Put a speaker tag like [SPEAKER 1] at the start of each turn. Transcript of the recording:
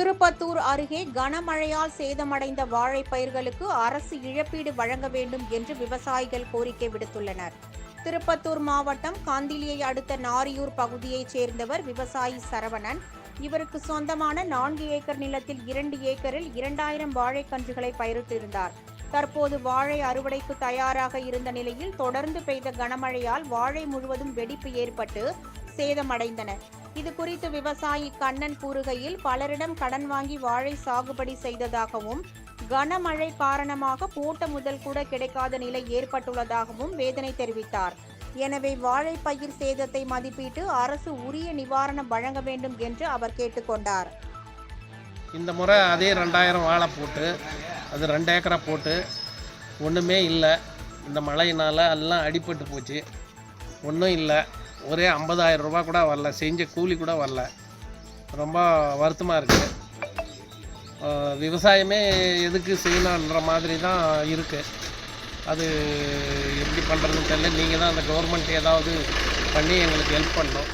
[SPEAKER 1] திருப்பத்தூர் அருகே கனமழையால் சேதமடைந்த வாழைப்பயிர்களுக்கு அரசு இழப்பீடு வழங்க வேண்டும் என்று விவசாயிகள் கோரிக்கை விடுத்துள்ளனர். திருப்பத்தூர் மாவட்டம் காந்திலியை அடுத்த நாரியூர் பகுதியைச் சேர்ந்தவர் விவசாயி சரவணன். இவருக்கு சொந்தமான நான்கு ஏக்கர் நிலத்தில் இரண்டு ஏக்கரில் இரண்டாயிரம் வாழைக்கன்றுகளை பயிரிட்டிருந்தார். தற்போது வாழை அறுவடைக்கு தயாராக இருந்த நிலையில் தொடர்ந்து பெய்த கனமழையால் வாழை முழுவதும் வெடிப்பு ஏற்பட்டு சேதமடைந்தன இது குறித்து விவசாயி கண்ணன் கூறுகையில் பலரிடம் கடன் வாங்கி வாழை சாகுபடி செய்ததாகவும் கனமழை காரணமாக போட்ட முதல் கூட கிடைக்காத நிலை ஏற்பட்டுள்ளதாகவும் வேதனை தெரிவித்தார். எனவே வாழைப்பயிர் சேதத்தை மதிப்பீட்டு அரசு உரிய நிவாரணம் வழங்க வேண்டும் என்று அவர் கேட்டுக்கொண்டார்.
[SPEAKER 2] இந்த முறை அதே ரெண்டாயிரம் வாழை போட்டு அது ரெண்டு ஏக்கரா போட்டு ஒன்றுமே இல்லை. இந்த மழையினால் எல்லாம் அடிபட்டு போச்சு. ஒன்றும் இல்லை. ஒரே ஐம்பதாயிரம் ரூபா கூட வரல செஞ்ச கூலி கூட வரல. ரொம்ப வருத்தமாக இருக்குது விவசாயமே எதுக்கு செய்யணுன்ற மாதிரி தான் இருக்குது அது எப்படி பண்ணுறதுன்னு தெரியல. நீங்கள் தான் அந்த கவர்மெண்ட் ஏதாவது பண்ணி எங்களுக்கு ஹெல்ப் பண்ணணும்.